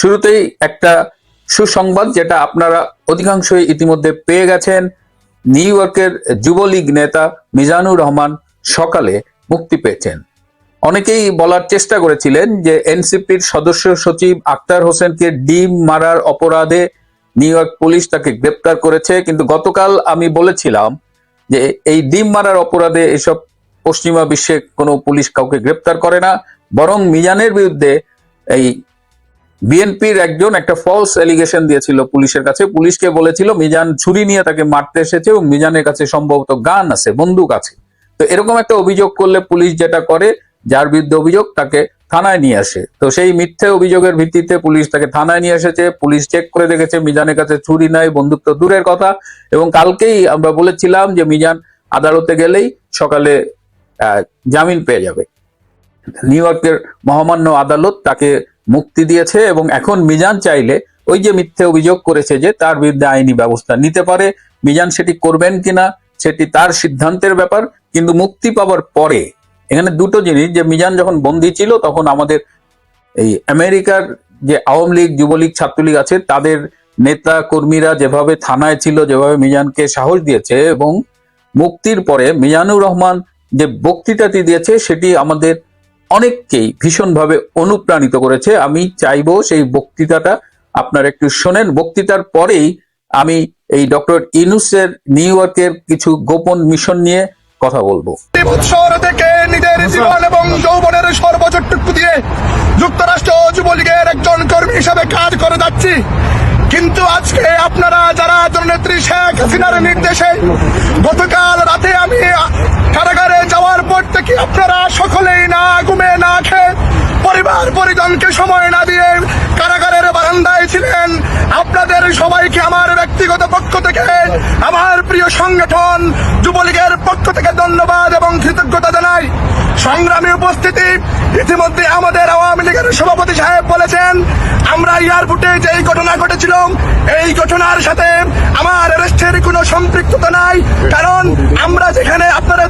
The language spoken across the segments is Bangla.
শুরুতেই একটা সুসংবাদ যেটা আপনারা অধিকাংশই ইতিমধ্যে পেয়ে গেছেন। নিউ ইয়র্কের যুবলীগ নেতা মিজানুর রহমান সকালে মুক্তি পেয়েছেন। অনেকেই বলার চেষ্টা করেছিলেন যে এনসিপির সদস্য সচিব আক্তার হোসেনকে ডিম মারার অপরাধে নিউ ইয়র্ক পুলিশ তাকে গ্রেপ্তার করেছে, কিন্তু গতকাল আমি বলেছিলাম যে এই ডিম মারার অপরাধে এসব পশ্চিমা বিশ্বে কোনো পুলিশ কাউকে গ্রেপ্তার করে না, বরং মিজানের বিরুদ্ধে এই বিএনপির একজন একটা ফলস এলিগেশন দিয়েছিল পুলিশের কাছে। পুলিশকে বলেছিল, মিজান ছুরি নিয়ে তাকে মারতে এসেছে এবং মিজানের কাছে সম্ভবত গান আছে, বন্দুক আছে। তো এরকম একটা অভিযোগ করলে পুলিশ যেটা করে, যার বিরুদ্ধে অভিযোগ তাকে থানায় নিয়ে আসে। তো সেই মিথ্যে অভিযোগের ভিত্তিতে পুলিশ তাকে থানায় নিয়ে এসেছে। পুলিশ চেক করে দেখেছে, মিজানের কাছে ছুরি নাই, বন্দুক তো দূরের কথা। এবং কালকেই আমরা বলেছিলাম যে মিজান আদালতে গেলেই সকালে জামিন পেয়ে যাবে। নিউ ইয়র্কের মহামান্য আদালত তাকে মুক্তি দিয়েছে এবং এখন মিজান চাইলে ওই যে মিথ্যে অভিযোগ করেছে যে তার বিরুদ্ধে আইনি ব্যবস্থা নিতে পারে। মিজান সেটি করবেন কিনা, সেটি তার সিদ্ধান্তের ব্যাপার, কিন্তু মুক্তি পাওয়ার পরে এখানে দুটো জিনিস, যে মিজান যখন বন্দী ছিল তখন আমাদের এই আমেরিকার যে আওয়ামী লীগ, যুবলীগ, ছাত্রলীগ আছে, তাদের নেতা, কর্মীরা যেভাবে থানায় ছিল, যেভাবে মিজানকে সাহস দিয়েছে এবং মুক্তির পরে মিজানুর রহমান যে বক্তৃতাটি দিয়েছে, সেটি আমাদের অনেককেই ভীষণভাবে অনুপ্রাণিত করেছে। আমি চাইব সেই বক্তৃতাটা আপনারা একটু শোনেন। বক্তৃতার পরেই আমি এই ডক্টর ইনুসের নিউ ইয়র্কের কিছু গোপন মিশন নিয়ে কথা বলব। উৎসর থেকে নিজের জীবন এবং যৌবনের সর্বোচ্চটুকু দিয়ে যুক্তরাষ্ট্র যুবলীগের একজন কর্মী হিসাবে কাজ করে যাচ্ছি। কিন্তু আজকে আপনারা যারা জননেত্রী শেখ হাসিনার নির্দেশে গতকাল রাতে আমি কারাগারে যাওয়ার পর থেকে আপনারা সকলেই না ঘুমে না খেয়ে পরিবার পরিজনকে সময় না দিয়ে কারাগারের বারান্দায় ছিলেন, আপনাদের সবাইকে আমার ব্যক্তিগত পক্ষ থেকে, আমার প্রিয় সংগঠন যুবলীগের পক্ষ থেকে ধন্যবাদ এবং কৃতজ্ঞতা জানাই। সংগ্রামী উপস্থিতি, ইতিমধ্যে আমাদের আওয়ামী লীগের সভাপতি সাহেব বলেছেন, আমরা এয়ারপোর্টে যে ঘটনা ঘটেছিল, এই ঘটনার সাথে আমার অ্যারেস্টের কোনো সম্পৃক্ততা নাই, কারণ আমরা যেখানে আপনারা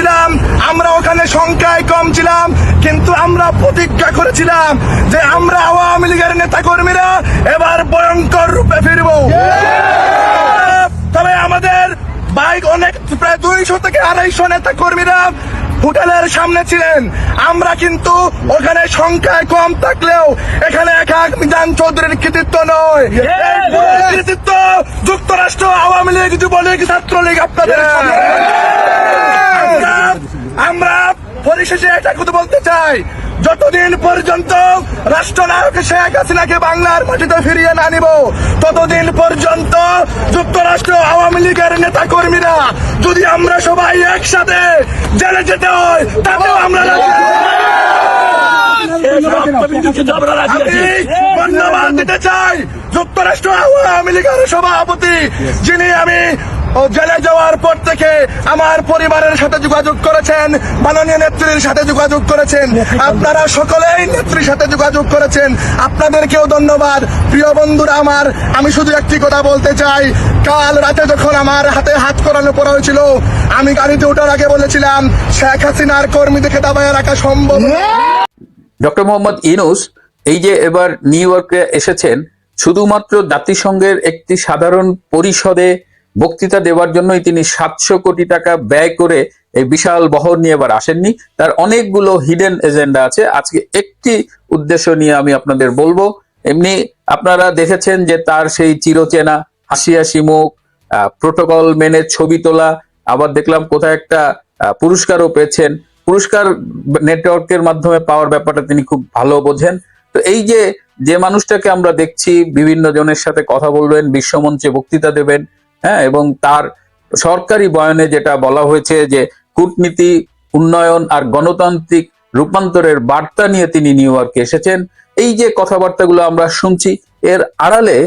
করেছিলাম আমরা ওখানে সংখ্যায় কম ছিলাম কিন্তু আমরা প্রতিজ্ঞা করেছিলাম যে আমরা আওয়ামী লীগের নেতা কর্মীরা এবার ভয়ঙ্কর রূপে ফিরবো। তবে আমাদের বাইক অনেক প্রায় দুইশো থেকে আড়াইশো নেতা কর্মীরা হোটেলের সামনে ছিলেন। আমরা কিন্তু ওখানে সংখ্যায় কম থাকলেও এখানে এক এক মিজান চৌধুরীর কৃতিত্ব নয়। কৃতিত্ব যুক্তরাষ্ট্র আওয়ামী লীগ যুবলীগ ছাত্রলীগ আপনাদের সামনে। আমরা- আমরা পরিশেষে এটা কথা বলতে চাই, যতদিন পর্যন্ত রাষ্ট্রনায়ক শেখ হাসিনাকে বাংলার মাটিতে ফিরিয়ে না নিব, ততদিন পর্যন্ত যুক্তরাষ্ট্র আওয়ামী লীগের নেতা কর্মীরা যদি আমরা সবাই একসাথে জেলে যেতে হয়, তাতেও আমরা ধন্যবাদ দিতে চাই যুক্তরাষ্ট্র আওয়ামী লীগের সভাপতি, যিনি আমি ও জেলে যাওয়ার পর থেকে আমার পরিবারের সাথে যোগাযোগ করেছেন, মাননীয় নেত্রীর সাথে যোগাযোগ করেছেন। আপনারা সকলেই নেত্রীর সাথে যোগাযোগ করেছেন। আপনাদেরকেও ধন্যবাদ। প্রিয় বন্ধুরা আমার, আমি শুধু একটি কথা বলতে চাই। কাল রাতে যখন আমার হাতে হাত করানো পড়া হয়েছিল, আমি গাড়িতে ওঠার আগে বলেছিলাম, শেখ হাসিনার কর্মীদেরকে দাবায় রাখা সম্ভব ডক্টর মোহাম্মদ ইনুস এই যে এবার নিউ ইয়র্কে এসেছেন, শুধুমাত্র জাতিসংঘের একটি সাধারণ পরিষদে বক্তৃতা দেওয়ার জন্যই তিনি সাতশো কোটি টাকা ব্যয় করে এই বিশাল বহর নিয়ে এবার আসেননি। তার অনেকগুলো হিডেন এজেন্ডা আছে। আজকে একটি উদ্দেশ্য নিয়ে আমি আপনাদের বলব। এমনি আপনারা দেখেছেন যে তার সেই চিরচেনা হাসি হাসি মুখ প্রোটোকল মেনে ছবি তোলা, আবার দেখলাম কোথায় একটা পুরস্কারও পেয়েছেন। পুরস্কার নেটওয়ার্কের মাধ্যমে পাওয়ার ব্যাপারটা তিনি খুব ভালো বোঝেন। তো এই যে যে মানুষটাকে আমরা দেখছি, বিভিন্ন জনের সাথে কথা বলবেন, বিশ্বমঞ্চে বক্তৃতা দেবেন হ্যাঁ এবং তার সরকারি বয়ানে যেটা বলা হয়েছে যে কূটনীতি, উন্নয়ন আর গণতান্ত্রিক রূপান্তরের বার্তা নিয়ে তিনি নিউ ইয়র্কে এসেছেন। এই যে কথাবার্তাগুলো আমরা শুনছি, এর আড়ালে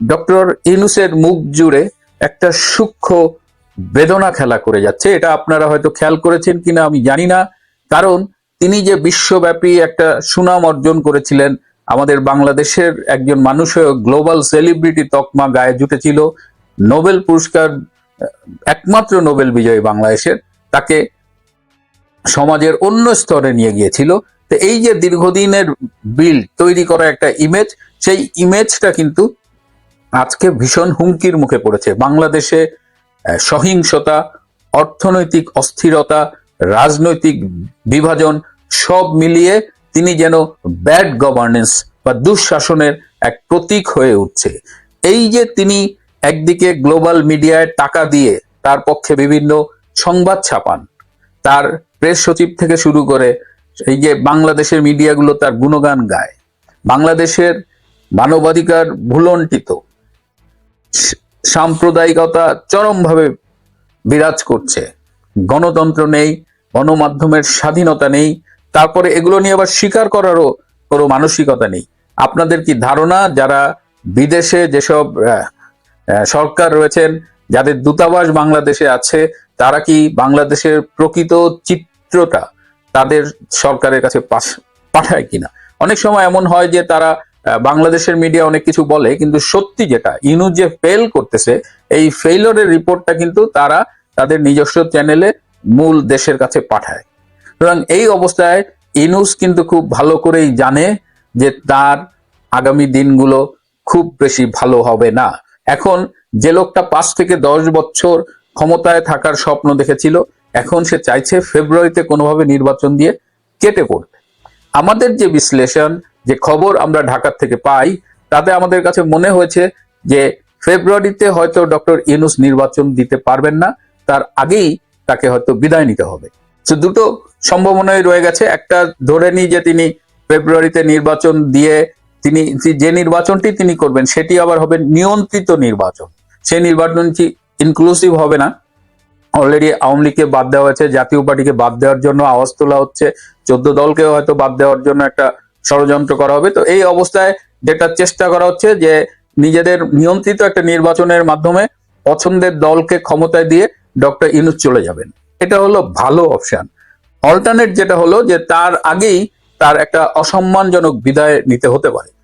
ডক্টর ইনুসের মুখ জুড়ে একটা সূক্ষ্ম বেদনা খেলা করে যাচ্ছে। এটা আপনারা হয়তো খেয়াল করেছেন কিনা আমি জানি না। কারণ তিনি যে বিশ্বব্যাপী একটা সুনাম অর্জন করেছিলেন, আমাদের বাংলাদেশের একজন মানুষ হয়ে গ্লোবাল সেলিব্রিটি তকমা গায়ে জুটেছিল। নোবেল পুরস্কার, একমাত্র নোবেল বিজয়ী বাংলাদেশের, তাকে সমাজের অন্য স্তরে নিয়ে গিয়েছিল। তো এই যে দীর্ঘদিনের বিল তৈরি করা একটা ইমেজ সেই ইমেজটা কিন্তু আজকে ভীষণ হুমকির মুখে পড়েছে। বাংলাদেশে সহিংসতা, অর্থনৈতিক অস্থিরতা, রাজনৈতিক বিভাজন, সব মিলিয়ে তিনি যেন ব্যাড গভর্নেন্স বা দুঃশাসনের এক প্রতীক হয়ে উঠছে। এই যে তিনি একদিকে গ্লোবাল মিডিয়ায় টাকা দিয়ে তার পক্ষে বিভিন্ন সংবাদ ছাপান। তার প্রেস সচিব থেকে শুরু করে এই যে বাংলাদেশের মিডিয়াগুলো তার গুণগান গায়। বাংলাদেশের মানবাধিকার ভুলন্টিত সাম্প্রদায়িকতা চরমভাবে বিরাজ করছে। গণতন্ত্র নেই, গণমাধ্যমের স্বাধীনতা নেই, তারপরে এগুলো নিয়ে আবার স্বীকার করারও কোনো মানসিকতা নেই। আপনাদের কি ধারণা? যারা বিদেশে যেসব সরকার রয়েছেন, যাদের দূতাবাস বাংলাদেশে আছে, তারা কি বাংলাদেশের প্রকৃত চিত্রটা তাদের সরকারের কাছে পাঠায় কিনা? অনেক সময় এমন হয় যে তারা বাংলাদেশের মিডিয়া অনেক কিছু বলে, কিন্তু সত্যি যেটা ইনু যে ফেল করতেছে, এই ফেইলরের রিপোর্টটা কিন্তু তারা তাদের নিজস্ব চ্যানেলে মূল দেশের কাছে পাঠায়। সুতরাং এই অবস্থায় ইনুস কিন্তু খুব ভালো করেই জানে যে তার আগামী দিনগুলো খুব বেশি ভালো হবে না। এখন যে লোকটা পাঁচ থেকে দশ বছর ক্ষমতায় থাকার স্বপ্ন দেখেছিল, এখন সে চাইছে ফেব্রুয়ারিতে কোনোভাবে নির্বাচন দিয়ে কেটে পড়তে। আমাদের যে বিশ্লেষণ, যে খবর আমরা ঢাকার থেকে পাই, তাতে আমাদের কাছে মনে হয়েছে যে ফেব্রুয়ারিতে হয়তো ডক্টর ইউনুস নির্বাচন দিতে পারবেন না, তার আগেই তাকে হয়তো বিদায় নিতে হবে। তো দুটো সম্ভাবনাই রয়ে গেছে। একটা ধরে নিই যে তিনি ফেব্রুয়ারিতে নির্বাচন দিয়ে তিনি যে নির্বাচনটি তিনি করবেন, সেটি আবার হবে নিয়ন্ত্রিত নির্বাচন। সেই নির্বাচনটি ইনক্লুসিভ হবে না। অলরেডি আওয়ামী লীগকে বাদ দেওয়া হয়েছে, জাতীয় পার্টিকে বাদ দেওয়ার জন্য আওয়াজ তোলা হচ্ছে, চোদ্দ দলকেও হয়তো বাদ দেওয়ার জন্য একটা ষড়যন্ত্র করা হবে। তো এই অবস্থায় যেটা চেষ্টা করা হচ্ছে যে, নিজেদের নিয়ন্ত্রিত একটা নির্বাচনের মাধ্যমে পছন্দের দলকে ক্ষমতায় দিয়ে ডক্টর ইনুস চলে যাবেন। এটা হলো ভালো অপশন। অল্টারনেট যেটা হলো যে, তার আগেই তার একটা অসম্মানজনক বিদায় নিতে হতে পারে।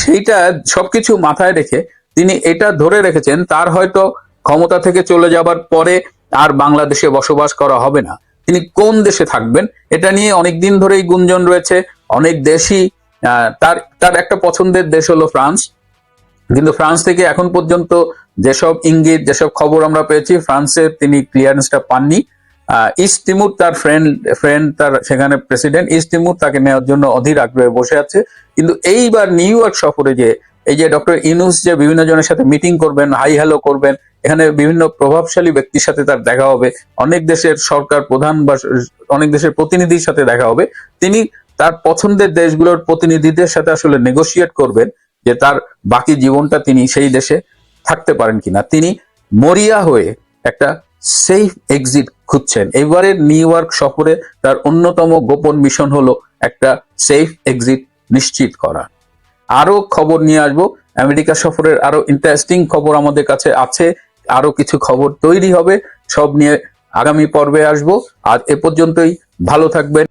সেইটা সবকিছু মাথায় রেখে তিনি এটা ধরে রেখেছেন, তার হয়তো ক্ষমতা থেকে চলে যাবার পরে আর বাংলাদেশে বসবাস করা হবে না। তিনি কোন দেশে থাকবেন, এটা নিয়ে অনেক দিন ধরেই গুঞ্জন রয়েছে। অনেক দেশই তার তার একটা পছন্দের দেশ হলো ফ্রান্স। কিন্তু ফ্রান্স থেকে এখন পর্যন্ত যেসব ইঙ্গিত, যেসব খবর আমরা পেয়েছি, ফ্রান্সে তিনি ক্লিয়ারেন্সটা পাননি। ইস্ট তিমুর তার ফ্রেন্ড ফ্রেন্ড তার সেখানে প্রেসিডেন্ট ইস্ট তিমুর তাকে নেওয়ার জন্য অধীর আগ্রহে বসে আছে। কিন্তু এইবার নিউ ইয়র্ক সফরে যে, এই যে ডক্টর ইনুস যে বিভিন্ন জনের সাথে মিটিং করবেন হাই হ্যালো করবেন, এখানে বিভিন্ন প্রভাবশালী ব্যক্তির সাথে তার দেখা হবে। অনেক দেশের সরকার প্রধান বা অনেক দেশের প্রতিনিধির সাথে দেখা হবে। তিনি তার পছন্দের দেশগুলোর প্রতিনিধিদের সাথে আসলে নেগোশিয়েট করবেন যে তার বাকি জীবনটা তিনি সেই দেশে থাকতে পারেন কিনা। তিনি মরিয়া হয়ে একটা সেফ এক্সিট খুঁজছেন। এবারের নিউ ইয়র্ক সফরে তার অন্যতম গোপন মিশন হলো একটা সেফ এক্সিট নিশ্চিত করা। আরও খবর নিয়ে আসব। আমেরিকা সফরের আরও ইন্টারেস্টিং খবর আমাদের কাছে আছে। আরও কিছু খবর তৈরি হবে। সব নিয়ে আগামী পর্বে আসব। আর এ পর্যন্তই। ভালো থাকবেন।